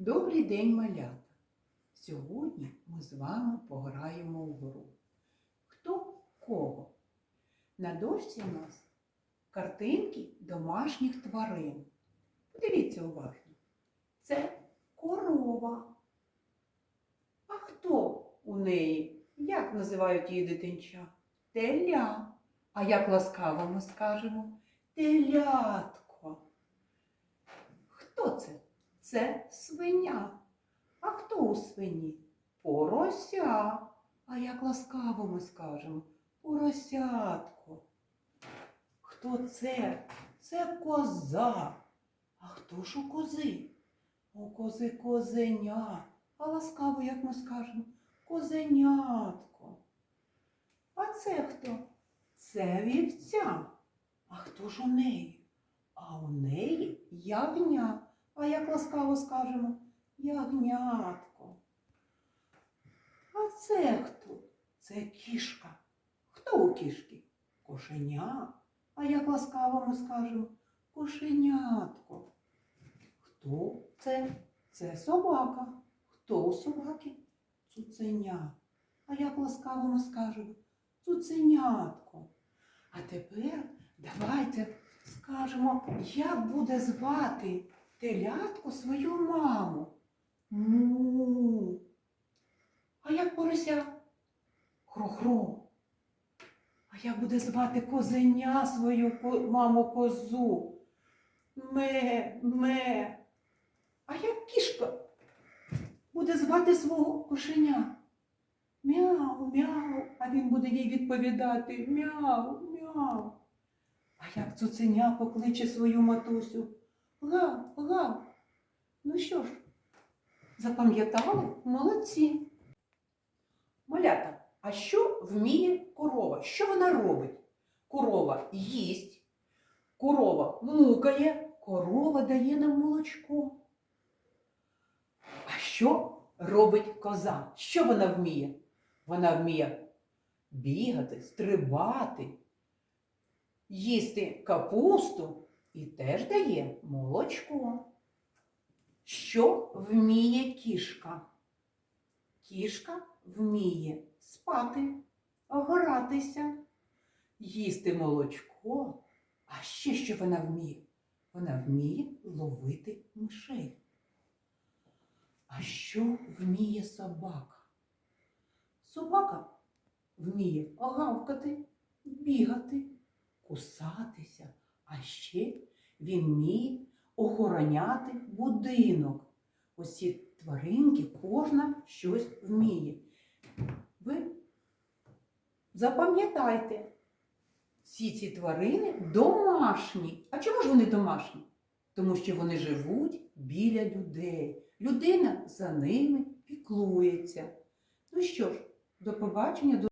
Добрий день, малята! Сьогодні ми з вами пограємо у гру. Хто кого? На дошці у нас картинки домашніх тварин. Подивіться уважно. Це корова. А хто у неї? Як називають її дитинча? Теля. А як ласкаво ми скажемо? Телятко. Хто це? Це свиня. А хто у свині? Порося. А як ласкаво ми скажемо? Поросятко. Хто це? Це коза. А хто ж у кози? У кози козеня. А ласкаво, як ми скажемо? Козенятко. А це хто? Це вівця. А хто ж у неї? А у неї ягня. А як ласкаво скажемо? Ягнятко. А це хто? Це кішка. Хто у кішки? Кошеня. А як ласкаво ми скажемо? Кошенятко. Хто це? Це собака. Хто у собаки? Цуценя. А як ласкаво ми скажемо? Цуценятко. А тепер давайте скажемо, як буде звати телятку свою маму. Му. А як порося? Хро-хро. А як буде звати козеня свою маму козу? Ме, ме. А як кішка буде звати свого кошеня? Мяу, мяу. А він буде їй відповідати мяу, мяу. А як цуценя покличе свою матусю? Гав, гав. Ну що ж, запам'ятали? Молодці. Малята, а що вміє корова? Що вона робить? Корова їсть, корова мукає, корова дає нам молочко. А що робить коза? Що вона вміє? Вона вміє бігати, стрибати, їсти капусту і теж дає молочко. Що вміє кішка? Кішка вміє спати, гратися, їсти молочко. А ще що вона вміє? Вона вміє ловити мишей. А що вміє собака? Собака вміє гавкати, бігати, кусатися, а ще він вміє охороняти будинок. Ось ці тваринки, кожна щось вміє. Ви запам'ятайте, всі ці тварини домашні. А чому ж вони домашні? Тому що вони живуть біля людей. Людина за ними піклується. Ну що ж, до побачення.